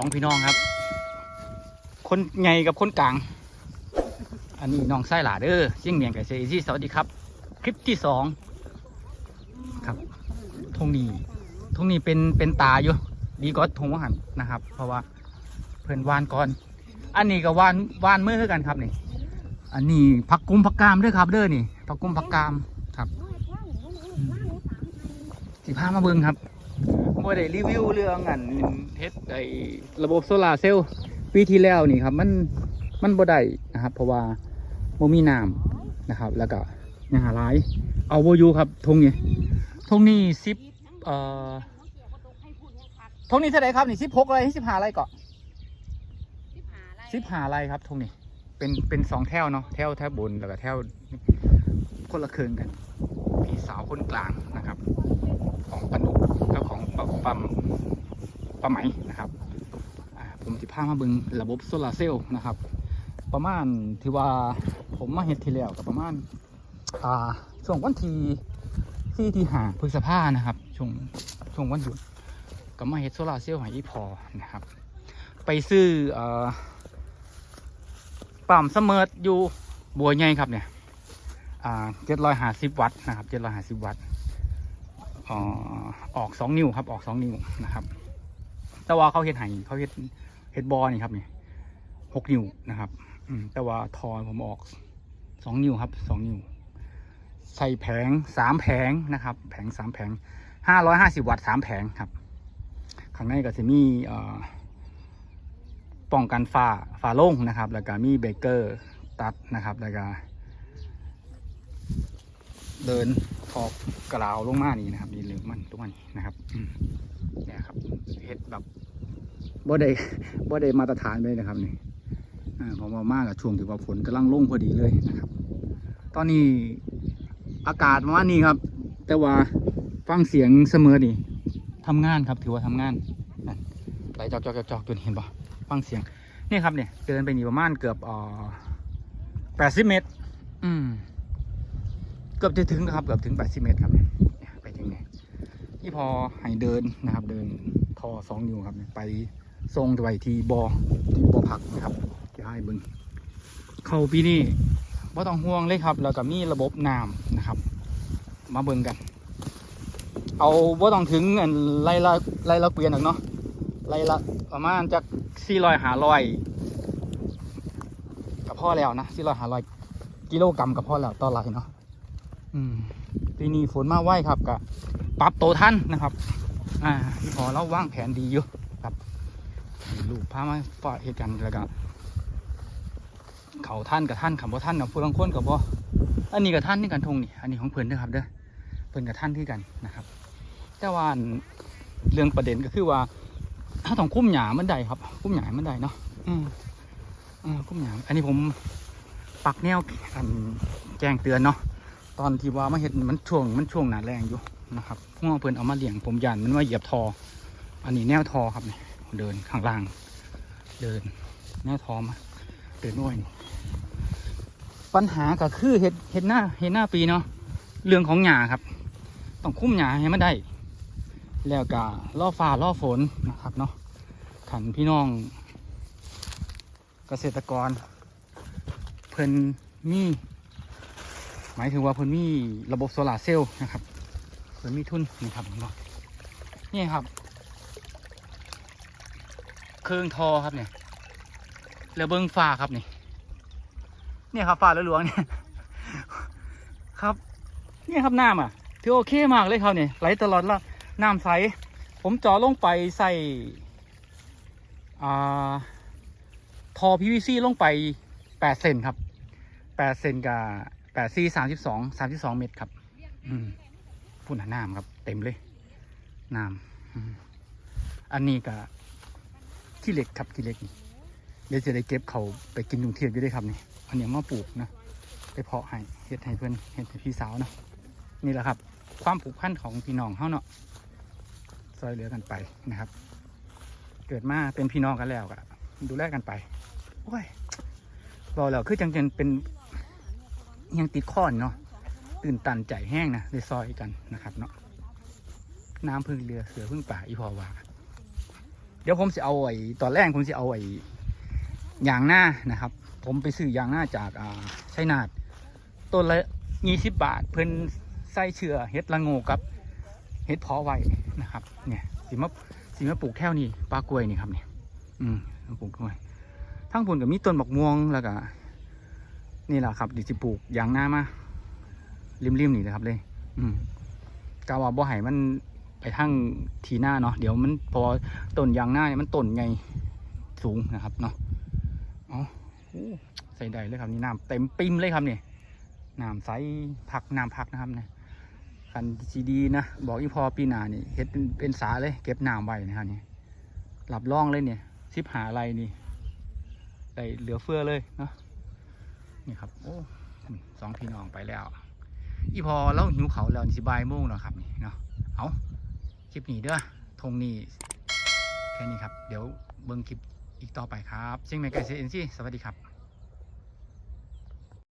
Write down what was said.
สองพี่น้องครับ คนใหญ่กับคนกลาง อันนี้น้องไส้หลาเด้อเชียงเมียงไก่เซซี่สวัสดีครับ คลิปที่สองครับทงนี้ทงนี้เป็นเป็นตาอยู่ ดีก็ทงว่าหันนะครับ เพราะว่าเพื่อนวานก่อน อันนี้ก็วานวานเมือคือกันครับนี่ อันนี้ผักกุ้มผักกามด้วยครับ เด้อนี่ผักกุ้มผักกามครับสิพามาเบิ่งครับ บ่ได้รีวิวเรื่องอันเฮ็ดไอ้ระบบโซลาร์เซลล์ปีที่แล้วนี่ครับ มันมันบ่ได้นะครับ เพราะว่าบ่มีน้ำนะครับ แล้วก็ยังหาหลาย เอาบ่อยู่ครับทงนี้ทงนี้10เอ่อทงนี้เท่าไหร่ครับนี่16อะไร15อะไรเกาะ15อะไรครับทงนี้เป็นเป็นสองแถวเนาะแถวแถวบนแล้วก็แถวคนละครึ่งกันพี่สาวคนกลางนะครับ ของปนุกแล้วของ ปะปั๊มปะไหมนะครับผมจะพามาเบึงระบบโซลาร์เซลล์นะครับ ประมาณที่ว่าผมมาเห็ดทีแล้วกับประมาณอ่าช่วงวันที่ที่ที่หาพฤษภานะครับช่วงช่วงวันหยุดก็มาเห็ดโซลาร์เซลล์ให้อีพอนะครับ ไปซื้ออ่อปั๊มเสมออยู่บัวใหญ่ครับเนี่ยอ่าเจ็ดร้อยห้าสิบวัตต์นะครับเจ็ดร้อยห้าสิบวัตต์ ออกสองนิ้วครับ ออกสองนิ้วนะครับ แต่ว่าเขาเฮ็ดไห้เขาเฮ็ดเฮ็ดบอนี่ครับนี่หกนิ้วนะครับอืแต่ว่าทอนผมออกสองนิ้วครับสองนิ้วใส่แผงสามแผงนะครับ แผงสามแผงห้าร้อยห้าสิบวัตต์สามแผงครับ ข้างในก็จะมีป้องกันฝ้าฝ้าโล่งนะครับ แล้วก็มีเบรกเกอร์ตัดนะครับ แล้วก็เดิน ขอบกราวลงมานี่นะครับนี่เหลืองมันทุกวันนี้นะครับเนี่ยครับเฮ็ดแบบบ่ได้บ่ได้มาตรฐานเลยนะครับนี่ผมว่ามากกับช่วงที่ว่าฝนกำลังลงพอดีเลยนะครับ ตอนนี้อากาศประมาณนี้ครับ แต่ว่าฟังเสียงเสมอนี่ทำงานครับถือว่าทำงานไหลจอกจอกจอกจอกตัวนี้เห็นปะฟังเสียงนี่ครับเนี่ยเดินไปนี่ประมาณเกือบอ่อแปดสิบเมตร อืม เกือบจะถึงนะครับเกือบถึงแปดสิเมตรครับไปถึงเนี่ยที่พอให้เดินนะครับ เดินทอสองนิ้วครับ ไปทรงไปที่บอที่บอผักนะครับจะให้บึง เข้าปีนี้ว่าต้องห่วงเลยครับ แล้วก็มีระบบน้ำนะครับ มาเบิ่งกัน เอาว่าต้องถึงอันไล่ละไล่ละเกวียนหรอกเนาะไรละประมาณจากสี่ร้อยหาร้อยกับพ่อแล้วนะสี่ร้อยหาร้อยกิโลกรัมกับพ่อแล้วต่อไรเนาะ ปีนี้ฝนมาไหวครับกับปรับโตทันนะครับ อ่าที่พอเราวางแผนดีอยู่ครับลูกพามาฝากเหตุการณ์แล้วก็เขาท่านกับท่านขับบ่ท่านกับผู้ลังคนกับบ่อันนี้กับท่านนี่กันทงนี่ อันนี้ของเพิ่อนเด้อครับเด้อเพิ่อนกับท่านที่กันนะครับ แต่ว่าเรื่องประเด็นก็คือว่าถ้าต้องคุ้มหยามันได้ครับคุ้มหยามันได้เนาะอืมอ่าคุ้มหยาอันนี้ผมปักแนวอันแจ้งเตือนเนาะ ตอนที่ว่ามาเห็นมันช่วงมันช่วงหนาแรงอยู่นะครับพวกเพื่อนเอามาเลี้ยงผมยันมันว่าเหยียบทอ อันนี้แนวทอครับเนี่ยเดินข้างล่าง เดินแนวทอมาเดินด้วยนี่ปัญหาก็คือเห็ดเห็ดหน้าเห็ดหน้าปีเนาะเรื่องของหยาครับ ต้องคุ้มหยาให้มันได้ แล้วก็ล่อฟ้าล่อฝนนะครับเนาะขันพี่น้อง เกษตรกร เพิ่นมี หมายถึงว่าเพิ่นมีระบบโซลาร์เซลล์นะครับเพิ่นมีทุนนี่ครับเนาะนี่ครับ เครื่องทอครับเนี่ยเรือเบิ้งฟ้าครับนี่เนี่ยครับฟ้าหลวงเนี่ยครับเนี่ยครับน้ำอะถือโอเคมากเลยครับเนี่ยไหลตลอดละน้ำใสผมจาะลงไปใส่อ่าทอ PVC ลงไปแปดเซนครับแปดเซนกับ ดซีสามสิบสองสามสิบสองเมตรครับ อืมพุ่นหาน้ำครับ เต็มเลยน้ำอันนี้ก็ที่เหล็กครับที่เหล็กนี่เดี๋ยวจะได้เก็บเขาไปกินยุงเทียบอยู่ได้ครับนี่อันนี้มาปลูกนะไปเพาะให้เฮ็ดให้เพื่อนเฮ็ดให้พี่สาวเนาะนี่แหละครับ ความผูกพันของพี่น้องเขาเนาะซอยเหลือกันไปนะครับ เกิดมาเป็นพี่น้องกันแล้วก็ดูแลกันไปโอ้ยบอกแล้วคือจังจังเป็น ยังติดข้อนเนาะตื่นตันใจแห้งนะเลยซอยกันนะครับเนาะน้ำพึ่งเรือเสือพึ่งป่าอีพอว่า เดี๋ยวผมจะเอาไอ้ตอนแรกผมจะเอาไอ้ยางหน้านะครับ ผมไปซื้อยางหน้าจากอ่าไชยนาดต้นละยี่สิบบาท เพิ่นใส่เชื่อเฮ็ดละโงกับเฮ็ดเพาะไว้นะครับ เนี่ยสิมาสิมาปลูกแถวนี้ปลากล้วยนี่ครับเนี่ยอืมปลูกกล้วยทั้งผลกับมีต้นบักม่วงแล้วก็ นี่แหละครับดิสิปลูกยางหน้ามาริมๆนี่นะครับเลย อืมกาวาบ่ให้มันไปทางทีหน้าเนาะเดี๋ยวมันพอต้นยางหน้าเนี่ยมันต้นไงสูงนะครับเนาะอ๋อใส่ได้เลยครับนี่น้ำเต็มปิมเลยครับเนี่ยน้ำใสผักน้ำผักนะครับเนี่ยคันซีดีนะบอกอีพอปีหนานี่เฮ็ดเป็นสาเลย เก็บน้ำไว้นะครับนี่หลับร่องเลยเนี่ยซิบหาอะไรนี่ได้เหลือเฟือเลยเนาะ นี่ครับโอ้สองพี่น้องไปแล้ว อีพอเราหิวเขาแล้วสิบายโมงแล้วครับนี่เนาะเอาคลิปนี้เด้อทงนี้แค่นี้ครับ เดี๋ยวเบิ้งคลิปอีกต่อไปครับเชียงใหม่ไกลเซนซี่สวัสดีครับ